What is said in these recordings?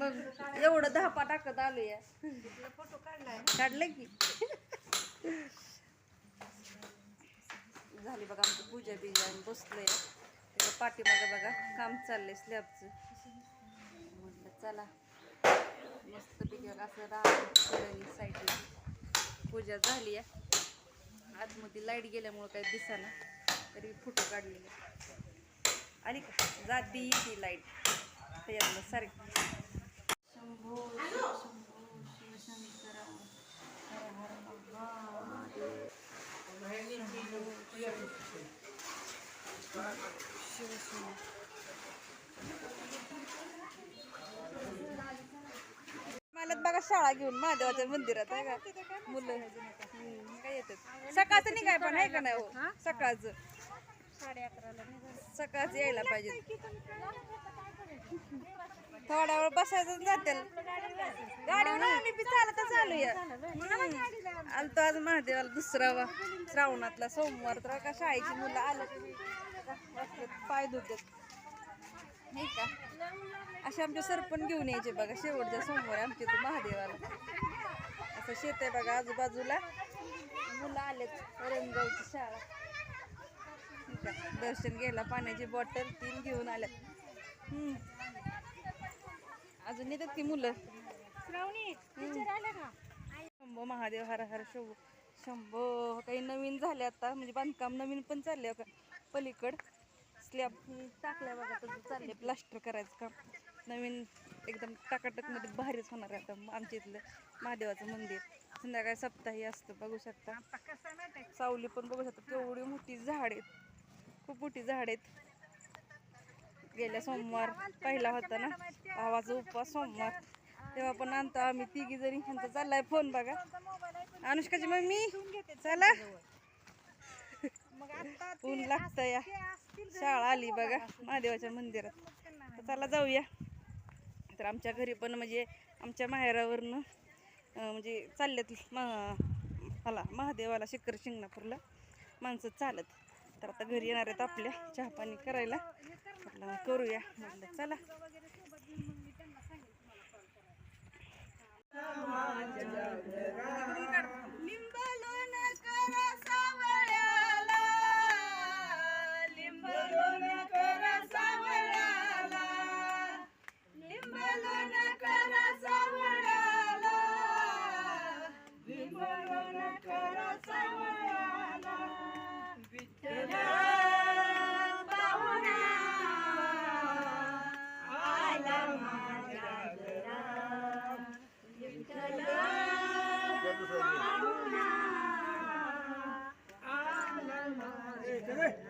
मग एवढं धापा टाकत आलो या. फोटो काढलाय काढलं की? झाली बघा आमची पूजा बिजा आणि बसलोय. त्याच्या पाठीमागं बघा काम चाललंय स्लॅबचं म्हटलं चला मस्त पैकी असं साईडला पूजा झाली आहे आतमध्ये लाइट गेल्यामुळं काही दिसाना. तरी फोटो काढलेले. आणि का? जाती ती लाइट त्याच्यातलं सारखी. शंभो शंभो शिवशंकर हर हर महादेव शिवसेना मला बघा शाळा घेऊन महादेवाच्या मंदिरात आहे का? मुलं. काय येतात? सकाळचं निघाय पण आहे का नाही हो? सकाळचं. साडे अकराला यायला पाहिजे. थोडा वेळ बसायचं जातील गाडीवर आम्ही बी चालत चालू आलतो आज महादेवाला दुसरा वा श्रावणातला सोमवार तर का शाळेची मुलं आलं पाय धुतात नाही का? असे आमचे सरपण घेऊन यायचे बघा शेवटच्या सोमवार आमच्या इथं महादेवाला. असं शेत आहे बघा आजूबाजूला. मुलं आलेत. रंगावची शाळा. दर्शन घ्यायला पाण्याची बॉटल तीन घेऊन हम्म. अजून येतात की मुलं? शंभो महादेव हर हर शंभो शंभो काही नवीन झाले आता. म्हणजे बांधकाम नवीन पण चालले का पलीकड. स्लॅब टाकल्या बघा चालले प्लास्टर करायचं काम. नवीन एकदम टाकाटकमध्ये भारीच होणार आहे आता आमच्या इथलं महादेवाचं मंदिर. संध्याकाळी सप्ताही असतं बघू शकता. सावली पण बघू शकता. केवढी मोठी झाड आहेत. खूप मोठी झाड आहेत. गेल्या सोमवार पहिला होता ना भावाचा उपवास सोमवार. तेव्हा पण आणतो आम्ही तिघी जरी ह्यांचा चाललाय फोन बघा. अनुष्काची मम्मी चला. ऊन लागतं या. शाळा आली बघा महादेवाच्या मंदिरात. तर चला जाऊया. तर आमच्या घरी पण म्हणजे आमच्या माहेरावरनं म्हणजे चालल्यात म- मला महादेवाला शिखर शिंगणापूरला माणसं चालत. तर आता घरी येणार आहेत आपल्या चहा पाणी करायला. म्हटलं करूया. म्हटलं चला. माझ्या And?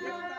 Thank you.